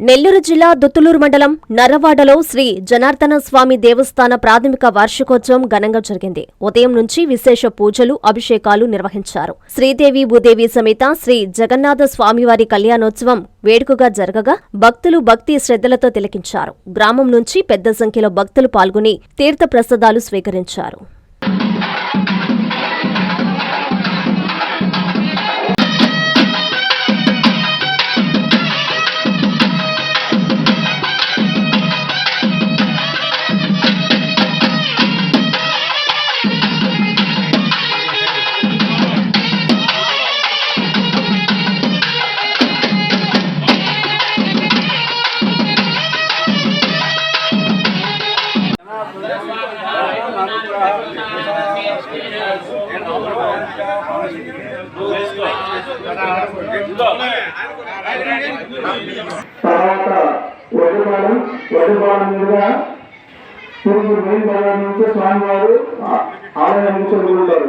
నెల్లూరు జిల్లా దుత్తులూరు మండలం నర్రవాడలో శ్రీ జనార్దన స్వామి దేవస్థాన ప్రాథమిక వార్షికోత్సవం ఘనంగా జరిగింది. ఉదయం నుంచి విశేష పూజలు అభిషేకాలు నిర్వహించారు. శ్రీదేవి భూదేవి సమేత శ్రీ జగన్నాథ స్వామివారి కళ్యాణోత్సవం వేడుకగా జరగగా భక్తులు భక్తి శ్రద్ధలతో తిలకించారు. గ్రామం నుంచి పెద్ద సంఖ్యలో భక్తులు పాల్గొని తీర్థప్రసాదాలు స్వీకరించారు. తర్వాత వడ్డుపాలెం వడ్డుపాలెం మీదుగా తిరిగి మెయిన్ బజార్ నుంచి స్వామివారు ఆలయం నుంచి ఉంటారు.